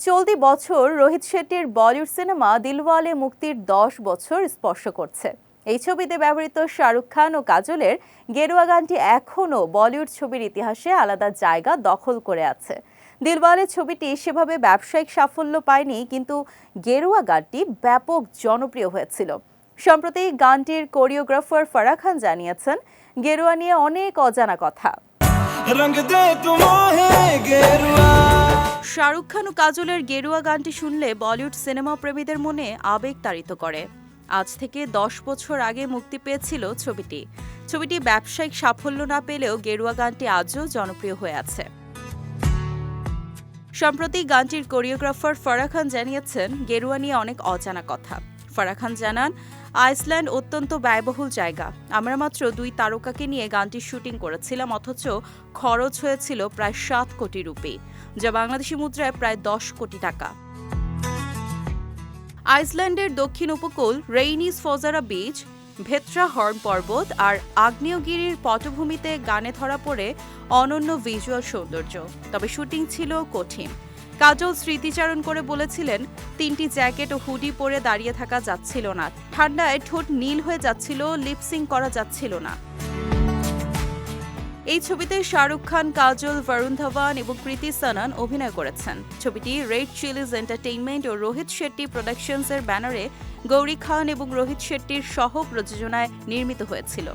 চলতি বছর রোহিত শেট্টির বলিউড সিনেমা দিলওয়ালে মুক্তির দশ বছর স্পর্শ করছে। এই ছবিতে ব্যবহৃত শাহরুখ খান ও কাজলের গেরুয়া গানটি এখনও বলিউড ছবির ইতিহাসে আলাদা জায়গা দখল করে আছে। দিলওয়ালে ছবিটি সেভাবে ব্যবসায়িক সাফল্য পায়নি, কিন্তু গেরুয়া গানটি ব্যাপক জনপ্রিয় হয়েছিল। সম্প্রতি গানটির কোরিওগ্রাফার ফারা খান জানিয়েছেন, গেরুয়া নিয়ে অনেক অজানা কথা। রঙ দে তুমো হে গেরুয়া। শাহরুখ খান ও কাজলের গেরুয়া গানটি শুনলে বলিউড সিনেমা প্রেমীদের মনে আবেগ তাড়িত করে। আজ থেকে দশ বছর আগে মুক্তি পেয়েছিল ছবিটি। ছবিটি ব্যবসায়িক সাফল্য না পেলেও গেরুয়া গানটি আজও জনপ্রিয় হয়ে আছে। সম্প্রতি গানটির কোরিওগ্রাফার ফারা খান জানিয়েছেন, গেরুয়া নিয়ে অনেক অজানা কথা। ফারা খান জানান, আইসল্যান্ড অত্যন্ত ব্যয়বহুল জায়গা। আমরা মাত্র দুই তারকাকে নিয়ে গানটির শুটিং করেছিলাম, অথচ খরচ হয়েছিল প্রায় সাত কোটি রুপি, যা বাংলাদেশি মুদ্রায় প্রায় দশ কোটি টাকা। আইসল্যান্ডের দক্ষিণ উপকূল রেইনিস ফজারা বিচ, ভেত্রা হর্ন পর্বত আর আগ্নেয়গিরির পটভূমিতে গানে ধরা পড়ে অনন্য ভিজুয়াল সৌন্দর্য। তবে শুটিং ছিল কঠিন। কাজল স্মৃতিচারণ করে বলেছিলেন, তিনটি জ্যাকেট ও হুডি পরে দাঁড়িয়ে থাকা যাচ্ছিল না। ঠান্ডায় ঠোঁট নীল হয়ে যাচ্ছিল লিপসিং করা যাচ্ছিল না। এই ছবিতে শাহরুখ খান, কাজল বরুণ ধাওয়ান এবং প্রীতি সানান অভিনয় করেছেন। ছবিটি রেড চিলিজ এন্টারটেইনমেন্ট ও রোহিত শেট্টি প্রোডাকশনসের ব্যানারে গৌরী খান এবং রোহিত শেট্টির সহ প্রযোজনায় নির্মিত হয়েছিল।